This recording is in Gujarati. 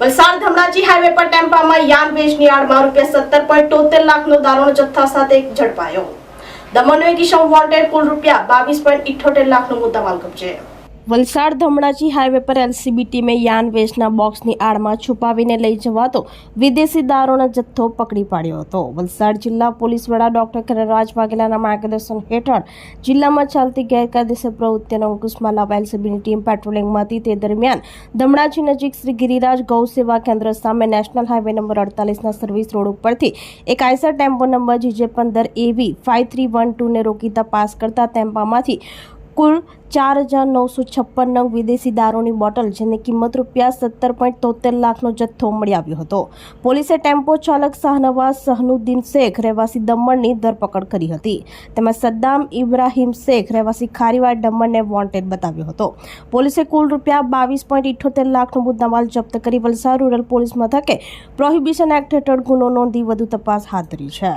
વલસાડ ધમણાજી હાઈવે પર ટેમ્પામાં યાન વેચની આડમાં રૂપિયા સત્તર પોઈન્ટ તોતેર લાખનો દારૂનો જથ્થા સાથે ઝડપાયો. દમણનો એક ઇસમ વોન્ટેડ કુલ રૂપિયા બાવીસ પોઈન્ટ ઇઠોતેર લાખનો મુદ્દામાલ કબજે. વલસાડ ધમણાજી હાઈવે પર એલસીબી ટીમે યાન વેચના બોક્સની આડમાં છુપાવીને લઈ જવાતો વિદેશી દારૂનો જથ્થો પકડી પાડ્યો હતો. વલસાડ જિલ્લા પોલીસ વડા ડોક્ટર કિરણરાજ વાઘેલાના માર્ગદર્શન હેઠળ જિલ્લામાં ચાલતી ગેરકાયદેસર પ્રવૃત્તિઓનો અંકુશમાં લાવવા એલસીબીની ટીમ પેટ્રોલિંગમાં હતી તે દરમિયાન ધમણાજી નજીક શ્રી ગિરિરાજ ગૌ સેવા કેન્દ્ર સામે નેશનલ હાઈવે નંબર અડતાલીસના સર્વિસ રોડ ઉપરથી એક આઈસર ટેમ્પો નંબર જીજે પંદર A V five three one ટુને રોકી તપાસ કરતા ટેમ્પામાંથી કુલ ચાર હજાર નવસો છપ્પન નંગ વિદેશી દારૂની બોટલ, જેની કિંમત રૂપિયા સત્તર પોઈન્ટ તોતેર લાખનો જથ્થો મળી આવ્યો હતો. પોલીસે ટેમ્પો ચાલક શાહનવાઝ સહનુદ્દીન શેખ, રહેવાસી દમણની ધરપકડ કરી હતી. તેમજ સદ્દામ ઇબ્રાહિમ શેખ, રહેવાસી ખારીવાડ દમણને વોન્ટેડ બતાવ્યો હતો. પોલીસે કુલ રૂપિયા બાવીસ પોઈન્ટ ઇઠોતેર લાખનો મુદ્દામાલ જપ્ત કરી વલસાડ રૂરલ પોલીસ મથકે પ્રોહિબિશન એક્ટ હેઠળ ગુનો નોંધી વધુ તપાસ હાથ ધરી છે.